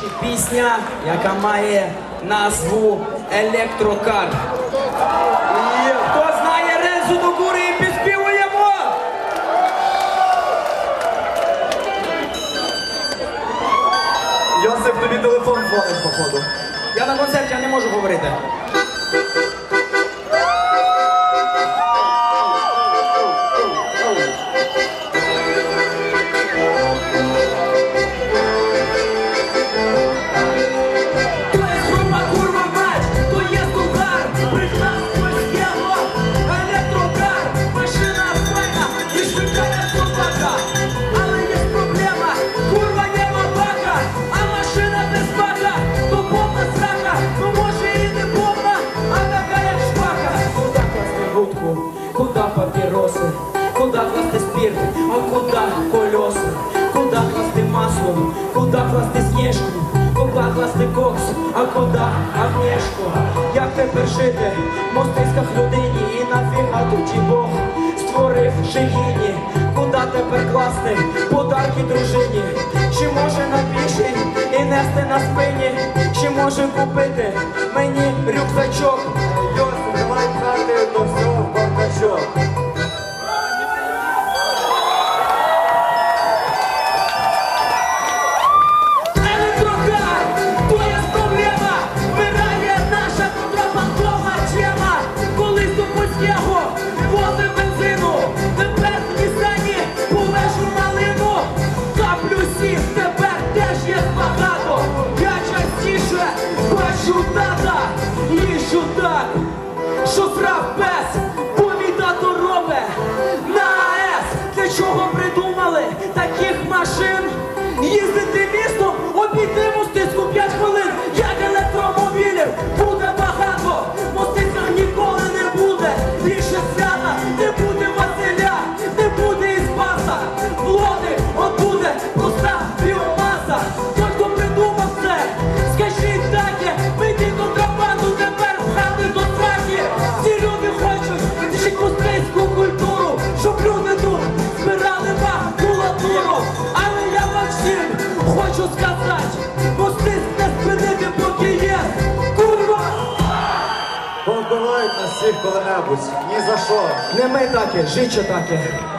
Чи пісня, яка має назву Електрокар. І хто знає рельсу до гури і підспівуємо? Йосип, тобі телефон дзвонить, походу. Я на концерті я не можу говорити. Куда папіроси, куда класти спирт, а куда колеса, куда класти масло, куда класти сніжку, куда класти кокс, а куда агнешку. Як тепер жити в мостиськах людині і нафіга тут ті Бог створив жигіні, куда тепер класти подарки дружині, чи може на піші і нести на спині, чи може купити мені рюкзачок. Пес Бо робить на АЕС Для чого придумали таких машин? Хочу сказати, мостиць не спинити, поки є. Курва! Повбивають нас всіх коли-небудь. Ні за що. Не ми таке, життя. таке.